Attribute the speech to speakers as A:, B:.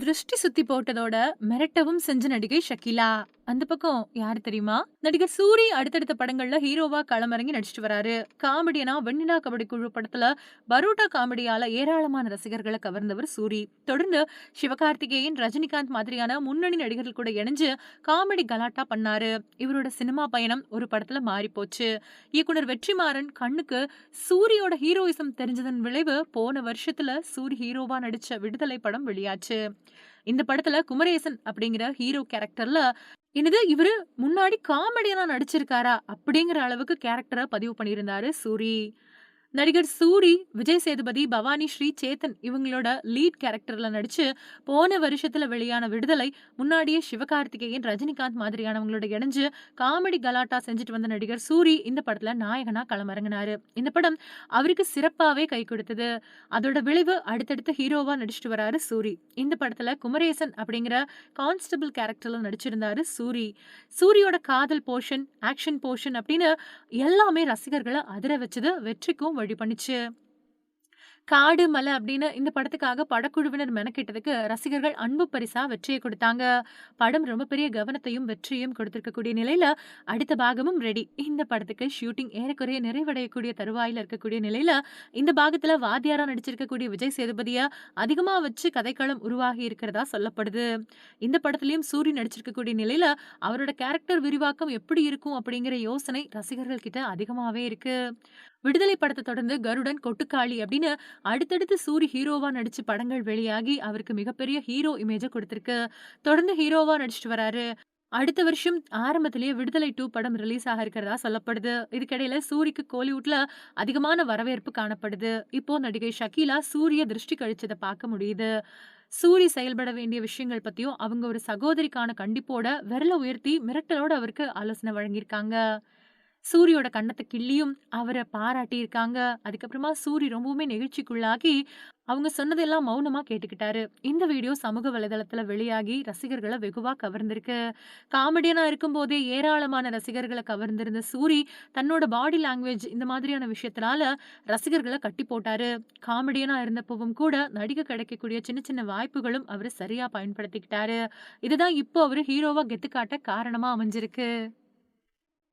A: திருஷ்டி சுத்தி போட்டதோட மிரட்டவும் செஞ்ச நடிகை ஷக்கிலா. அந்த பக்கம் யாரு தெரியுமா? நடிகர் சூரி அடுத்தடுத்த படங்கள்ல ஹீரோவா களமிறங்கி நடிச்சிட்டு வராரு. காமெடியனா வெண்ணிலா கபடி குழு படத்துல பரோட்டா காமெடியால ஏராளமான ரசிகர்களை கவர்ந்தவர் சூரி. தொடர்ந்து சிவகார்த்திகேயன், ரஜினிகாந்த் மாதிரியான முன்னணி நடிகர்கள் கூட இணைஞ்சு காமெடி கலாட்டா பண்ணாரு. இவரோட சினிமா பயணம் ஒரு படத்துல மாறிப்போச்சு. இயக்குனர் வெற்றிமாறன் கண்ணுக்கு சூரியோட ஹீரோயிசம் தெரிஞ்சதன் விளைவு போன வருஷத்துல சூரி ஹீரோவா நடிச்ச விடுதலை படம் வெளியாச்சு. இந்த படத்துல குமரேசன் அப்படிங்கிற ஹீரோ கேரக்டர்ல என்னது இவரு முன்னாடி காமெடியெல்லாம் நடிச்சிருக்காரா? அப்படிங்கிற அளவுக்கு கேரக்டரை பதிவு பண்ணியிருந்தாரு சூரி. நடிகர் சூரி, விஜய் சேதுபதி, பவானி ஸ்ரீ, சேத்தன் இவங்களோட லீட் கேரக்டர்ல நடிச்சு போன வருஷத்துல வெளியான விடுதலை முன்னாடியே சிவகார்த்திகேயன், ரஜினிகாந்த் மாதிரியானவங்களோட இணைஞ்சு காமெடி கலாட்டா செஞ்சுட்டு வந்த நடிகர் சூரி இந்த படத்துல நாயகனா களமிறங்குனாரு. இந்த படம் அவருக்கு சிறப்பாவே கை கொடுத்தது. அதோட விளைவு அடுத்தடுத்து ஹீரோவா நடிச்சிட்டு வராரு சூரி. இந்த படத்துல குமரேசன் அப்படிங்கிற கான்ஸ்டபிள் கேரக்டர்ல நடிச்சிருந்தாரு சூரி. சூரியோட காதல் போர்ஷன், ஆக்ஷன் போர்ஷன் அப்படின்னு எல்லாமே ரசிகர்களை அதிர வச்சது, வெற்றிக்கும் வழி பண்ணிச்சு காடு, மலை அப்படின்னு இந்த படத்துக்காக படக்குழுவினர் மெனக்கிட்டதுக்கு ரசிகர்கள் அன்பு பரிசா வெற்றியை கொடுத்தாங்க படம் ரொம்ப பெரிய கவனத்தையும், வெற்றியையும் கொடுத்திருக்கக்கூடிய நிலையில அடுத்த பாகமும் ரெடி. இந்த படத்துக்கு ஷூட்டிங் ஏறக்குறைய நிறைவடையக்கூடிய தருவாயில இருக்கக்கூடிய நிலையில இந்த பாகத்துல வாத்தியாரா நடிச்சிருக்கக்கூடிய விஜய் சேதுபதிய அதிகமா வச்சு கதைக்களம் உருவாகி இருக்கிறதா சொல்லப்படுது. இந்த படத்திலையும் சூரி நடிச்சிருக்கக்கூடிய நிலையில அவரோட கேரக்டர் விரிவாக்கம் எப்படி இருக்கும் அப்படிங்கிற யோசனை ரசிகர்கள் கிட்ட அதிகமாவே இருக்கு. விடுதலை படத்தை தொடர்ந்து கருடன், கொட்டுக்காளி அப்படின்னு அடுத்தடுத்து சூரி ஹீரோவா நடிச்சு படங்கள் வெளியாகி அவருக்கு மிகப்பெரிய ஹீரோ இமேஜை கொடுத்துருக்கு தொடர்ந்து ஹீரோவா நடிச்சிட்டு வராரு. அடுத்த வருஷம் ஆரம்பத்திலேயே விடுதலை டூ படம் ரிலீஸ் ஆக இருக்கிறதா சொல்லப்படுது. இதுக்கிடையில சூரிக்கு கோலிவுட்ல அதிகமான வரவேற்பு காணப்படுது. இப்போ நடிகை ஷக்கீலா சூரிய திருஷ்டி கழிச்சதை பார்க்க முடியுது. சூரி செயல்பட வேண்டிய விஷயங்கள் பத்தியும் அவங்க ஒரு சகோதரிக்கான கண்டிப்போட விரல உயர்த்தி மிரட்டலோட அவருக்கு ஆலோசனை வழங்கியிருக்காங்க. சூரியோட கண்ணத்தை கிள்ளியும் அவரை பாராட்டியிருக்காங்க. அதுக்கப்புறமா சூரி ரொம்பவுமே நெகிழ்ச்சிக்குள்ளாகி அவங்க சொன்னதெல்லாம் மௌனமா கேட்டுக்கிட்டாரு. இந்த வீடியோ சமூக வலைதளத்துல வெளியாகி ரசிகர்களை வெகுவா கவர்ந்திருக்கு. காமெடியனா இருக்கும்போதே ஏராளமான ரசிகர்களை கவர்ந்திருந்த சூரி தன்னோட பாடி லாங்குவேஜ் இந்த மாதிரியான விஷயத்தினால ரசிகர்களை கட்டி போட்டாரு. காமெடியனா இருந்தப்பவும் கூட நடிக்க கிடைக்கக்கூடிய சின்ன சின்ன வாய்ப்புகளும் அவர் சரியா பயன்படுத்திக்கிட்டாரு. இதுதான் இப்போ அவர் ஹீரோவா கெத்து காட்ட காரணமா அமைஞ்சிருக்கு.